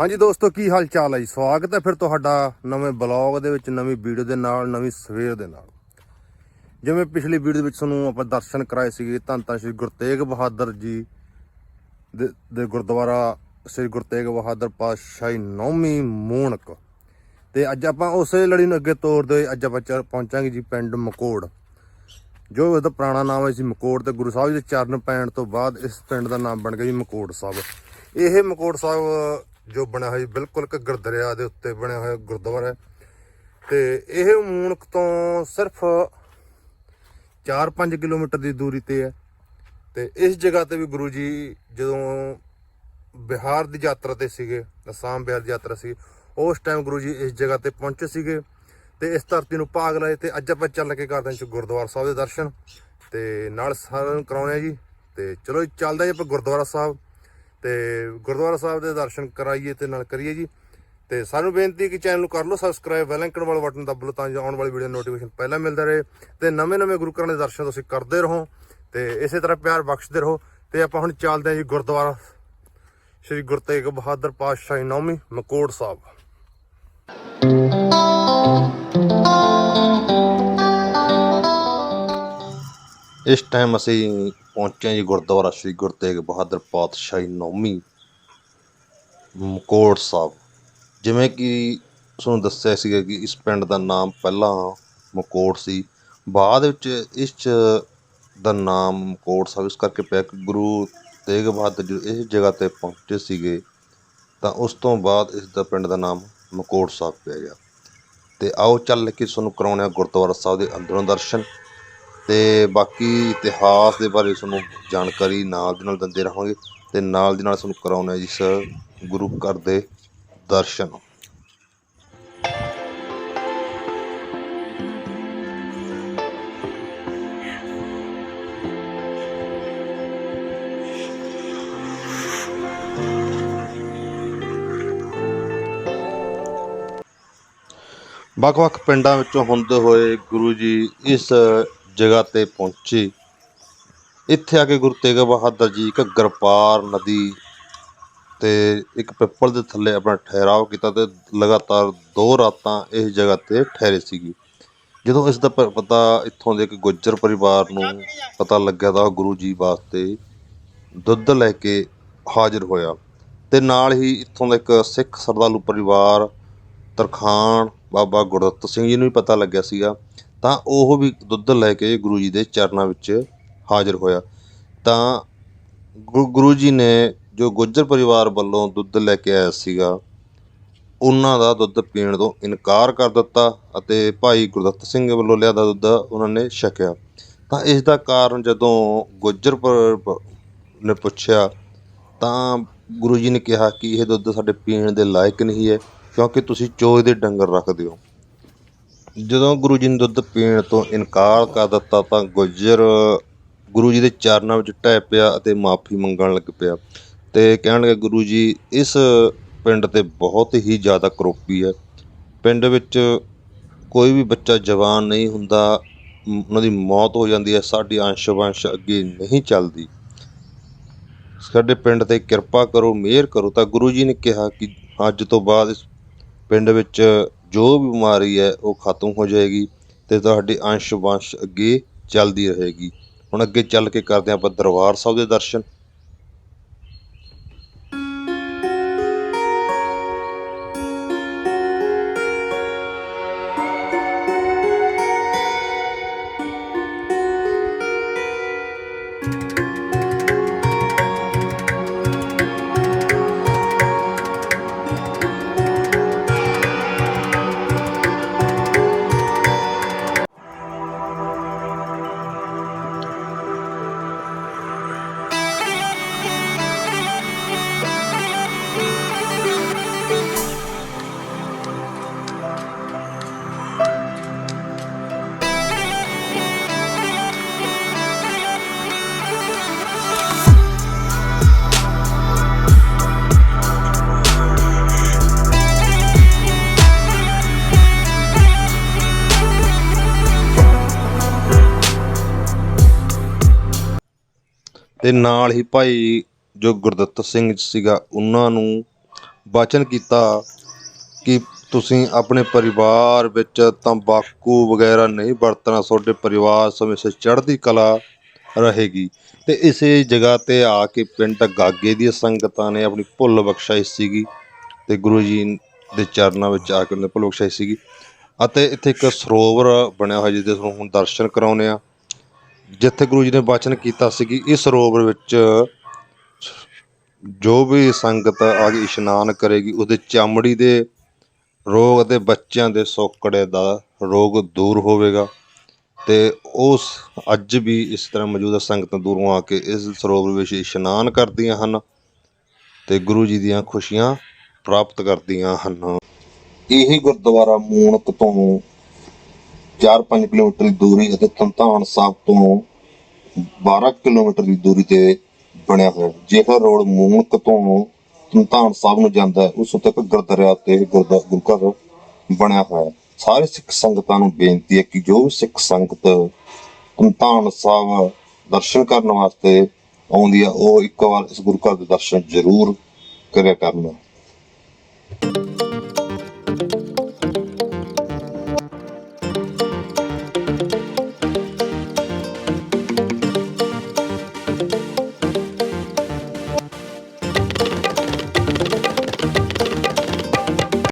ਹਾਂਜੀ ਦੋਸਤੋ, ਕੀ ਹਾਲ ਚਾਲ ਹੈ ਜੀ? ਸਵਾਗਤ ਹੈ ਫਿਰ ਤੁਹਾਡਾ ਨਵੇਂ ਬਲੌਗ ਦੇ ਵਿੱਚ, ਨਵੀਂ ਵੀਡੀਓ ਦੇ ਨਾਲ, ਨਵੀਂ ਸਵੇਰ ਦੇ ਨਾਲ। ਜਿਵੇਂ ਪਿਛਲੀ ਵੀਡੀਓ ਦੇ ਵਿੱਚ ਤੁਹਾਨੂੰ ਆਪਾਂ ਦਰਸ਼ਨ ਕਰਾਏ ਸੀਗੇ, ਧੰਨ ਧੰਨ ਸ਼੍ਰੀ ਗੁਰੂ ਤੇਗ ਬਹਾਦਰ ਜੀ ਦੇ ਦੇ ਗੁਰਦੁਆਰਾ ਸ਼੍ਰੀ ਗੁਰੂ ਤੇਗ ਬਹਾਦਰ ਪਾਤਸ਼ਾਹੀ ਨੌਵੀਂ ਮੂਣਕ ਤੇ ਅੱਜ ਆਪਾਂ ਉਸੇ ਲੜੀ ਨੂੰ ਅੱਗੇ ਤੋਰਦੇ ਹੋਏ ਅੱਜ ਆਪਾਂ ਚ- ਪਹੁੰਚਾਂਗੇ ਜੀ ਪਿੰਡ ਮਕੋੜ। ਜੋ ਉਹਦਾ ਪੁਰਾਣਾ ਨਾਮ ਹੈ ਸੀ ਮਕੋੜ ਤੇ ਗੁਰੂ ਸਾਹਿਬ ਜੀ ਦੇ ਚਰਨ ਪੈਣ ਤੋਂ ਬਾਅਦ ਇਸ ਪਿੰਡ ਦਾ ਨਾਮ ਬਣ ਗਿਆ ਜੀ ਮਕੋੜ ਸਾਹਿਬ। ਇਹ ਮਕੋੜ ਸਾਹਿਬ ਜੋ ਬਣਿਆ ਹੋਇਆ ਬਿਲਕੁਲ ਘੱਗਰ ਦਰਿਆ ਦੇ ਉੱਤੇ ਬਣਿਆ ਹੋਇਆ ਗੁਰਦੁਆਰਾ ਹੈ। ਤੇ ਇਹ ਮੂਣਕ ਤੋਂ ਸਿਰਫ 4-5 ਕਿਲੋਮੀਟਰ ਦੀ ਦੂਰੀ ਤੇ ਹੈ। ਤੇ ਇਸ ਜਗ੍ਹਾ ਤੇ ਵੀ ਗੁਰੂ ਜੀ ਜਦੋਂ ਬਿਹਾਰ ਦੀ ਯਾਤਰਾ ਤੇ ਸੀਗੇ, ਅਸਾਮ ਬਿਹਾਰ ਦੀ ਯਾਤਰਾ ਸੀ ਉਸ ਟਾਈਮ ਗੁਰੂ ਜੀ ਇਸ ਜਗ੍ਹਾ ਤੇ ਪਹੁੰਚੇ ਸੀਗੇ ਤੇ ਇਸ ਧਰਤੀ ਨੂੰ ਭਾਗ ਲਾਏ ਤੇ ਅੱਜ ਆਪਾਂ ਚੱਲ ਕੇ ਕਰਦੇ ਹਾਂ ਗੁਰਦੁਆਰਾ ਸਾਹਿਬ ਦੇ ਦਰਸ਼ਨ ਤੇ ਨਾਲ ਸਾਰਿਆਂ ਨੂੰ ਕਰਾਉਣੇ ਆ ਜੀ। ਤੇ ਚਲੋ ਜੀ, ਚੱਲਦੇ ਜੀ ਆਪਾਂ ਗੁਰਦੁਆਰਾ ਸਾਹਿਬ। ਤੇ ਗੁਰਦੁਆਰਾ ਸਾਹਿਬ ਦੇ ਦਰਸ਼ਨ ਕਰਾਈਏ ਤੇ ਨਾਲ ਕਰੀਏ ਜੀ। ਤੇ ਸਾਨੂੰ ਬੇਨਤੀ ਕਿ ਚੈਨਲ ਨੂੰ ਕਰ ਲਓ ਸਬਸਕ੍ਰਾਈਬ ਬੈਲ ਆਈਕਨ ਵਾਲਾ ਬਟਨ ਦਬ ਲਓ ਤਾਂ ਜੋ ਆਉਣ ਵਾਲੀ ਵੀਡੀਓ ਨੋਟੀਫਿਕੇਸ਼ਨ ਪਹਿਲਾਂ ਮਿਲਦਾ ਰਹੇ। ਤੇ ਨਵੇਂ-ਨਵੇਂ ਗੁਰੂ ਘਰਾਂ ਦੇ ਦਰਸ਼ਨ ਤੁਸੀਂ ਕਰਦੇ ਰਹੋ ਤੇ ਇਸੇ ਤਰ੍ਹਾਂ ਪਿਆਰ ਬਖਸ਼ਦੇ ਰਹੋ। ਤੇ ਆਪਾਂ ਹੁਣ ਚੱਲਦੇ ਹਾਂ ਜੀ ਗੁਰਦੁਆਰਾ, ਸ਼੍ਰੀ ਗੁਰੂ ਤੇਗ ਬਹਾਦਰ ਪਾਤਸ਼ਾਹੀ ਨੌਮੀ ਮਕੋੜ ਸਾਹਿਬ। ਇਸ ਟਾਈਮ ਅਸੀਂ ਪਹੁੰਚੇ ਜੀ ਗੁਰਦੁਆਰਾ ਸ਼੍ਰੀ ਗੁਰੂ ਤੇਗ ਬਹਾਦਰ ਪਾਤਸ਼ਾਹੀ ਨੌਮੀ ਮਕੋੜ ਸਾਹਿਬ। ਜਿਵੇਂ ਕਿ ਤੁਹਾਨੂੰ ਦੱਸਿਆ ਸੀਗਾ ਕਿ ਇਸ ਪਿੰਡ ਦਾ ਨਾਮ ਪਹਿਲਾਂ ਮਕੋੜ ਸੀ, ਬਾਅਦ ਵਿੱਚ ਇਸ 'ਚ ਦਾ ਨਾਮ ਮਕੋੜ ਸਾਹਿਬ, ਇਸ ਕਰਕੇ ਪਿਆ ਕਿ ਗੁਰੂ ਤੇਗ ਬਹਾਦਰ ਜੀ ਇਸ ਜਗ੍ਹਾ ਤੇ ਪਹੁੰਚੇ ਸੀਗੇ, ਤਾਂ ਉਸ ਤੋਂ ਬਾਅਦ ਇਸ ਦਾ ਪਿੰਡ ਦਾ ਨਾਮ ਮਕੋੜ ਸਾਹਿਬ ਪਿਆ ਗਿਆ। ਤੇ ਆਓ ਚੱਲ ਕੇ ਤੁਹਾਨੂੰ ਕਰਾਉਣੇ ਆ ਗੁਰਦੁਆਰਾ ਸਾਹਿਬ ਦੇ ਅੰਦਰੋਂ ਦਰਸ਼ਨ। ਤੇ ਬਾਕੀ ਇਤਿਹਾਸ ਦੇ ਬਾਰੇ ਤੁਹਾਨੂੰ ਜਾਣਕਾਰੀ ਨਾਲ ਦੀ ਨਾਲ ਦਿੰਦੇ ਰਹਾਂਗੇ ਤੇ ਨਾਲ ਦੀ ਨਾਲ ਤੁਹਾਨੂੰ ਕਰਾਉਣਾ ਜੀ ਜਿਸ ਗੁਰੂ ਘਰ ਦੇ ਦਰਸ਼ਨ। ਵੱਖ-ਵੱਖ ਪਿੰਡਾਂ ਵਿੱਚੋਂ ਹੁੰਦੇ ਹੋਏ ਗੁਰੂ ਜੀ ਇਸ ਜਗ੍ਹਾ ਤੇ ਪਹੁੰਚੇ। ਇੱਥੇ ਆ ਕੇ ਗੁਰੂ ਤੇਗ ਬਹਾਦਰ ਜੀ ਘੱਗਰ ਪਾਰ ਨਦੀ ਤੇ ਇੱਕ ਪਿੱਪਲ ਦੇ ਥੱਲੇ ਆਪਣਾ ਠਹਿਰਾਓ ਕੀਤਾ ਤੇ ਲਗਾਤਾਰ ਦੋ ਰਾਤਾਂ ਇਸ ਜਗ੍ਹਾ ਤੇ ਠਹਿਰੇ ਸੀਗੇ। ਜਦੋਂ ਇਸ ਦਾ ਪਤਾ ਇੱਥੋਂ ਦੇ ਇੱਕ ਗੁੱਜਰ ਪਰਿਵਾਰ ਨੂੰ ਪਤਾ ਲੱਗਿਆ ਤਾਂ ਉਹ ਗੁਰੂ ਜੀ ਵਾਸਤੇ ਦੁੱਧ ਲੈ ਕੇ ਹਾਜ਼ਰ ਹੋਇਆ ਤੇ ਨਾਲ ਹੀ ਇੱਥੋਂ ਦਾ ਇੱਕ ਸਿੱਖ ਸਰਦਾਲੂ ਪਰਿਵਾਰ ਤਰਖਾਣ ਬਾਬਾ ਗੁਰਦੱਤ ਸਿੰਘ ਜੀ ਨੂੰ ਵੀ ਪਤਾ ਲੱਗਿਆ ਸੀਗਾ। ਤਾਂ ਉਹ ਵੀ ਦੁੱਧ ਲੈ ਕੇ ਗੁਰੂ ਜੀ ਦੇ ਚਰਨਾਂ ਵਿੱਚ ਹਾਜ਼ਰ ਹੋਇਆ। ਤਾਂ ਗੁ- ਗੁਰੂ ਜੀ ਨੇ ਜੋ ਗੁੱਜਰ ਪਰਿਵਾਰ ਵੱਲੋਂ ਦੁੱਧ ਲੈ ਕੇ ਆਇਆ ਸੀਗਾ, ਉਹਨਾਂ ਦਾ ਦੁੱਧ ਪੀਣ ਤੋਂ ਇਨਕਾਰ ਕਰ ਦਿੱਤਾ ਅਤੇ ਭਾਈ ਗੁਰਦੱਤ ਸਿੰਘ ਵੱਲੋਂ ਲਿਆਦਾ ਦੁੱਧ ਉਹਨਾਂ ਨੇ ਛਕਿਆ। ਤਾਂ ਇਸ ਦਾ ਕਾਰਨ ਜਦੋਂ ਗੁੱਜਰ ਨੇ ਪੁੱਛਿਆ, ਤਾਂ ਗੁਰੂ ਜੀ ਨੇ ਕਿਹਾ ਕਿ ਇਹ ਦੁੱਧ ਸਾਡੇ ਪੀਣ ਦੇ ਲਾਇਕ ਨਹੀਂ ਹੈ, ਕਿਉਂਕਿ ਤੁਸੀਂ ਚੋਏ ਦੇ ਡੰਗਰ ਰੱਖਦੇ ਹੋ। ਜਦੋਂ ਗੁਰੂ ਜੀ ਨੇ ਦੁੱਧ ਪੀਣ ਤੋਂ ਇਨਕਾਰ ਕਰ ਦਿੱਤਾ ਤਾਂ ਗੁੱਜਰ ਗੁਰੂ ਜੀ ਦੇ ਚਰਨਾਂ ਵਿੱਚ ਢਹਿ ਪਿਆ ਅਤੇ ਮਾਫੀ ਮੰਗਣ ਲੱਗ ਪਿਆ। ਤੇ ਕਹਿਣ ਲੱਗਾ, ਗੁਰੂ ਜੀ, ਇਸ ਪਿੰਡ ਤੇ ਬਹੁਤ ਹੀ ਜ਼ਿਆਦਾ ਕਰੋਪੀ ਹੈ। ਪਿੰਡ ਵਿੱਚ ਕੋਈ ਵੀ ਬੱਚਾ ਜਵਾਨ ਨਹੀਂ ਹੁੰਦਾ। ਉਹਨਾਂ ਦੀ ਮੌਤ ਹੋ ਜਾਂਦੀ ਹੈ। ਸਾਡੀ ਅੰਸ਼ ਵੰਸ਼ ਅੱਗੇ ਨਹੀਂ ਚੱਲਦੀ। ਸਾਡੇ ਪਿੰਡ ਤੇ ਕਿਰਪਾ ਕਰੋ, ਮਿਹਰ ਕਰੋ। ਤਾਂ ਗੁਰੂ ਜੀ ਨੇ ਕਿਹਾ ਕਿ ਅੱਜ ਤੋਂ ਬਾਅਦ ਇਸ ਪਿੰਡ ਵਿੱਚ ਜੋ ਵੀ ਬਿਮਾਰੀ ਹੈ, ਉਹ ਖਤਮ ਹੋ ਜਾਏਗੀ ਅਤੇ ਤੁਹਾਡੇ ਅੰਸ਼ ਵੰਸ਼ ਅੱਗੇ ਚੱਲਦੀ ਰਹੇਗੀ। ਹੁਣ ਅੱਗੇ ਚੱਲ ਕੇ ਕਰਦੇ ਹਾਂ ਆਪਾਂ ਦਰਬਾਰ ਸਾਹਿਬ ਦੇ ਦਰਸ਼ਨ। ਅਤੇ ਨਾਲ ਹੀ ਭਾਈ ਜੋ ਗੁਰਦੱਤ ਸਿੰਘ ਸੀਗਾ, ਉਹਨਾਂ ਨੂੰ ਵਚਨ ਕੀਤਾ ਕਿ ਤੁਸੀਂ ਆਪਣੇ ਪਰਿਵਾਰ ਵਿੱਚ ਤੰਬਾਕੂ ਵਗੈਰਾ ਨਹੀਂ ਵਰਤਣਾ, ਤੁਹਾਡੇ ਪਰਿਵਾਰ ਸਮੇਂ ਸਿਰ ਚੜ੍ਹਦੀ ਕਲਾ ਰਹੇਗੀ। ਤੇ ਇਸੇ ਜਗ੍ਹਾ ਤੇ ਆ ਕੇ ਪਿੰਡ ਗਾਗੇ ਦੀ ਸੰਗਤਾਂ ਨੇ ਆਪਣੀ ਭੁੱਲ ਬਖਸ਼ਾਈ ਸੀਗੀ ਤੇ ਗੁਰੂ ਜੀ ਦੇ ਚਰਨਾਂ ਵਿੱਚ ਆ ਕੇ ਉਹਨੇ ਭੁੱਲ ਬਖਸ਼ਾਈ ਸੀਗੀ। ਅਤੇ ਇੱਥੇ ਇੱਕ ਸਰੋਵਰ ਬਣਿਆ ਹੋਇਆ ਜਿਹਦੇ ਤੁਹਾਨੂੰ ਹੁਣ ਦਰਸ਼ਨ ਕਰਾਉਨੇ ਆ ਜਿੱਥੇ ਗੁਰੂ ਜੀ ਨੇ ਬਚਨ ਕੀਤਾ ਸੀ ਕਿ ਇਸ ਸਰੋਵਰ ਵਿੱਚ ਜੋ ਵੀ ਸੰਗਤ ਆ ਕੇ ਇਸ਼ਨਾਨ ਕਰੇਗੀ, ਉਹਦੇ ਚਮੜੀ ਦੇ ਰੋਗ ਅਤੇ ਬੱਚਿਆਂ ਦੇ ਸੋਕੜੇ ਦਾ ਰੋਗ ਦੂਰ ਹੋਵੇਗਾ ਤੇ ਉਸ ਅੱਜ ਵੀ ਇਸ ਤਰ੍ਹਾਂ ਮੌਜੂਦਾ ਸੰਗਤਾਂ ਦੂਰੋਂ ਆ ਕੇ ਇਸ ਸਰੋਵਰ ਵਿੱਚ ਇਸ਼ਨਾਨ ਕਰਦੀਆਂ ਹਨ ਤੇ ਗੁਰੂ ਜੀ ਦੀਆਂ ਖੁਸ਼ੀਆਂ ਪ੍ਰਾਪਤ ਕਰਦੀਆਂ ਹਨ। ਇਹੀ ਗੁਰਦੁਆਰਾ ਮੂਣਕ ਤੋਂ 4-5 ਕਿਲੋਮੀਟਰ ਦੀ ਦੂਰੀ ਅਤੇ ਤੰਤਾਨ ਸਾਹਿਬ ਤੋਂ 12 ਕਿਲੋਮੀਟਰ ਦੀ ਦੂਰੀ ਤੇ ਬਣਿਆ ਹੋਇਆ ਜੇਕਰ ਰੋਡ ਮੂਣਕ ਤੋਂ ਤੰਤਾਨ ਸਾਹਿਬ ਨੂੰ ਜਾਂਦਾ ਹੈ, ਉਸ ਉੱਤੇ ਘੱਗਰ ਦਰਿਆ ਤੇ ਗੁਰਦਾ ਬਣਿਆ ਹੋਇਆ ਹੈ। ਸਾਰੇ ਸਿੱਖ ਸੰਗਤਾਂ ਨੂੰ ਬੇਨਤੀ ਹੈ ਕਿ ਜੋ ਵੀ ਸਿੱਖ ਸੰਗਤ ਤੰਤਾਨ ਸਾਹਿਬ ਦਰਸ਼ਨ ਕਰਨ ਵਾਸਤੇ ਆਉਂਦੀ ਹੈ, ਉਹ ਇੱਕ ਵਾਰ ਇਸ ਗੁਰੂ ਘਰ ਦੇ ਦਰਸ਼ਨ ਜ਼ਰੂਰ ਕਰਿਆ ਕਰਨਾ।